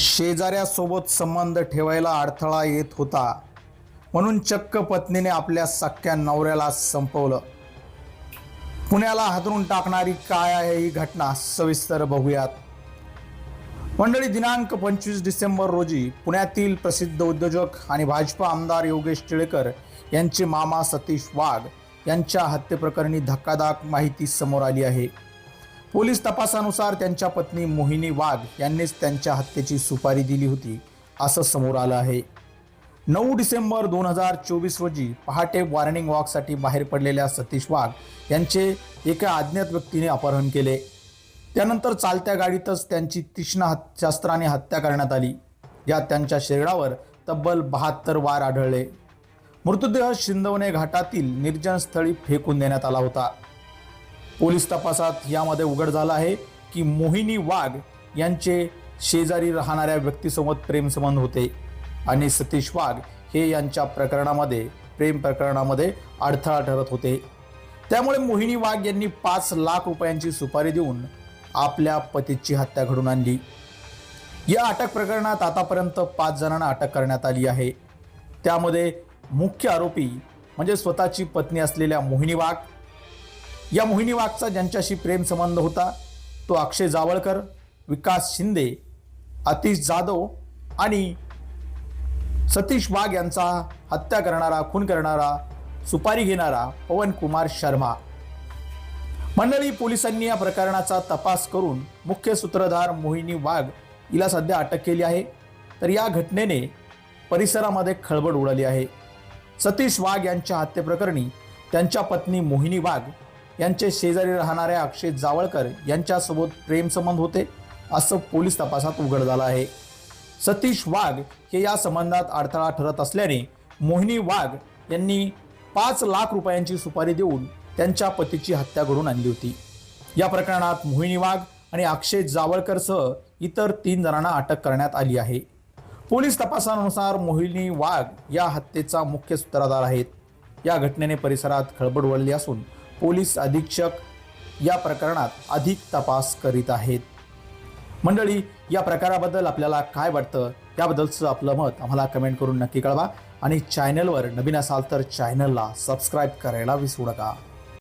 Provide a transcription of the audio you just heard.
शेजाऱ्यासोबत संबंध ठेवायला अडथळा येत होता. म्हणून चक्क पत्नीने आपल्या सख्या नवऱ्याला संपवलं. पुण्याला हादरून टाकणारी काय आहे ही घटना सविस्तर बघूयात. मंडळी दिनांक पंचवीस डिसेंबर रोजी पुण्यातील प्रसिद्ध उद्योजक आणि भाजपा आमदार योगेश टिळेकर यांचे मामा सतीश वाघ यांच्या हत्येप्रकरणी धक्कादायक माहिती समोर आली आहे. पोलीस तपासानुसार त्यांच्या पत्नी मोहिनी वाघ यांनीच त्यांच्या हत्येची सुपारी दिली होती असं समोर आलं आहे. नऊ डिसेंबर दोन हजार चोवीस रोजी पहाटे वॉर्निंग वॉकसाठी बाहेर पडलेल्या सतीश वाघ यांचे एका अज्ञात व्यक्तीने अपहरण केले. त्यानंतर चालत्या गाडीतच त्यांची तीक्ष्ण हत शस्त्राने हत्या करण्यात आली. यात त्यांच्या शरीरावर तब्बल बहात्तर वार आढळले. मृतदेह शिंदवणे घाटातील निर्जन स्थळी फेकून देण्यात आला होता. पोलीस तपासात यामध्ये उघड झालं आहे की मोहिनी वाघ यांचे शेजारी राहणाऱ्या व्यक्तीसोबत प्रेमसंबंध होते. आणि सतीश वाघ हे यांच्या प्रकरणामध्ये प्रेम प्रकरणामध्ये अडथळा ठरत होते. त्यामुळे मोहिनी वाघ यांनी पाच लाख रुपयांची सुपारी देऊन आपल्या पतीची हत्या घडून आणली. या अटक प्रकरणात आतापर्यंत पाच जणांना अटक करण्यात आली आहे. त्यामध्ये मुख्य आरोपी म्हणजे स्वतःची पत्नी असलेल्या मोहिनी वाघ या मोहिनी वाघचा ज्यांच्याशी प्रेम संबंध होता तो अक्षय जावळकर विकास शिंदे आतिश जाधव आणि सतीश वाघ यांचा हत्या करणारा खून करणारा सुपारी घेणारा पवन कुमार शर्मा. मंडळी पोलिसांनी या प्रकरणाचा तपास करून मुख्य सूत्रधार मोहिनी वाघ हिला सध्या अटक केली आहे. तर या घटनेने परिसरामध्ये खळबळ उडाली आहे. सतीश वाघ यांच्या हत्येप्रकरणी त्यांच्या पत्नी मोहिनी वाघ यांचे शेजारी राहणाऱ्या अक्षय जावळकर यांच्यासोबत प्रेमसंबंध होते असं पोलीस तपासात उघड झालं आहे. सतीश वाघ हे या संबंधात अडथळा ठरत असल्याने मोहिनी वाघ यांनी पाच लाख रुपयांची सुपारी देऊन त्यांच्या पतीची हत्या घडून आणली होती. या प्रकरणात मोहिनी वाघ आणि अक्षय जावळकरसह इतर तीन जणांना अटक करण्यात आली आहे. पोलीस तपासानुसार मोहिनी वाघ या हत्येचा मुख्य सूत्रधार आहेत. या घटनेने परिसरात खळबळ वळली असून पोलीस अधीक्षक या प्रकरणात अधिक तपास करीत आहेत. मंडळी या प्रकाराबद्दल आपल्याला काय वाटतं? याबद्दलचं आपलं मत आम्हाला कमेंट करून नक्की कळवा आणि चॅनलवर नवीन असाल तर चॅनलला सबस्क्राईब करायला विसरू नका.